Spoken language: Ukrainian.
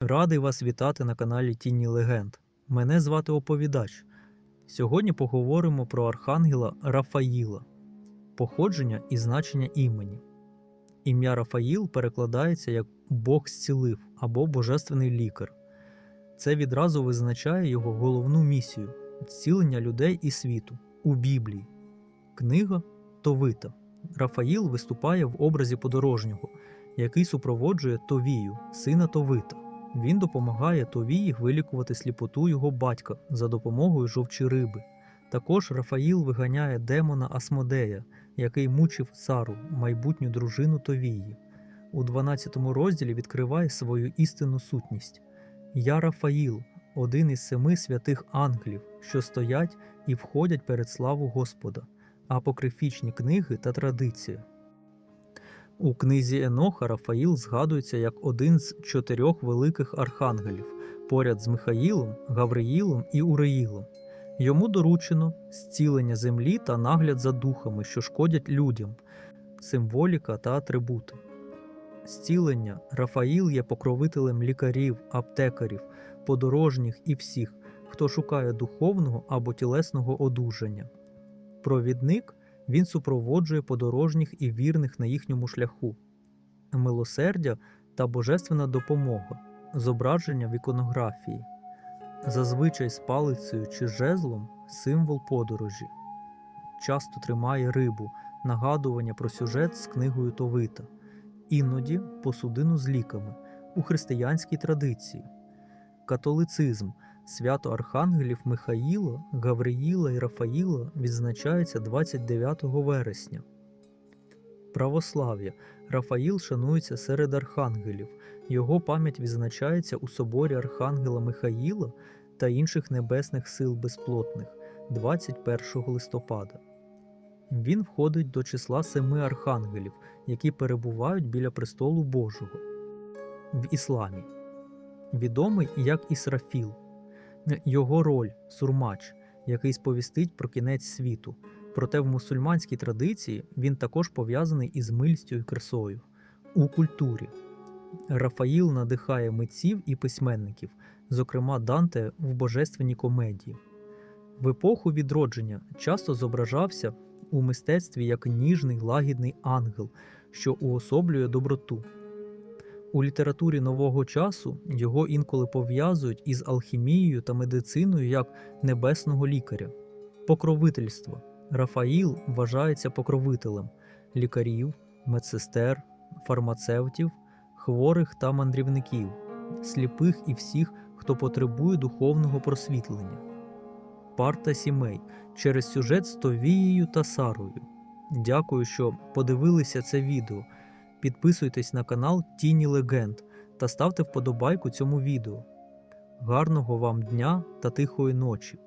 Радий вас вітати на каналі Тіні Легенд. Мене звати Оповідач. Сьогодні поговоримо про архангела Рафаїла, походження і значення імені. Ім'я Рафаїл перекладається як Бог зцілив або Божественний лікар. Це відразу визначає його головну місію зцілення людей і світу у Біблії. Книга Товита. Рафаїл виступає в образі подорожнього, який супроводжує Товію, сина Товита. Він допомагає Товії вилікувати сліпоту його батька за допомогою жовчі риби. Також Рафаїл виганяє демона Асмодея, який мучив Сару, майбутню дружину Товії. У 12 розділі відкриває свою істинну сутність. Я Рафаїл, один із семи святих ангелів, що стоять і входять перед славу Господа, апокрифічні книги та традиція. У книзі Еноха Рафаїл згадується як один з чотирьох великих архангелів, поряд з Михаїлом, Гавриїлом і Уреїлом. Йому доручено зцілення землі та нагляд за духами, що шкодять людям, символіка та атрибути. Зцілення Рафаїл є покровителем лікарів, аптекарів, подорожніх і всіх, хто шукає духовного або тілесного одужання. Провідник він супроводжує подорожніх і вірних на їхньому шляху, милосердя та божественна допомога, зображення в іконографії, зазвичай з палицею чи жезлом символ подорожі, часто тримає рибу, нагадування про сюжет з книгою Товита, іноді посудину з ліками у християнській традиції, католицизм. Свято архангелів Михаїла, Гавриїла і Рафаїла відзначається 29 вересня. Православ'я Рафаїл шанується серед архангелів. Його пам'ять відзначається у соборі Архангела Михаїла та інших небесних сил безплотних 21 листопада. Він входить до числа семи архангелів, які перебувають біля престолу Божого в ісламі. Відомий як Ісрафіл. Його роль сурмач, який сповістить про кінець світу. Проте в мусульманській традиції він також пов'язаний із мильстю і красою. У культурі Рафаїл надихає митців і письменників, зокрема Данте в божественній комедії. В епоху відродження часто зображався у мистецтві як ніжний лагідний ангел, що уособлює доброту. У літературі нового часу його інколи пов'язують із алхімією та медициною як небесного лікаря. Покровительство. Рафаїл вважається покровителем лікарів, медсестер, фармацевтів, хворих та мандрівників, сліпих і всіх, хто потребує духовного просвітлення. Парта сімей через сюжет з Товією та Сарою. Дякую, що подивилися це відео. Підписуйтесь на канал Тіні Легенд та ставте вподобайку цьому відео. Гарного вам дня та тихої ночі!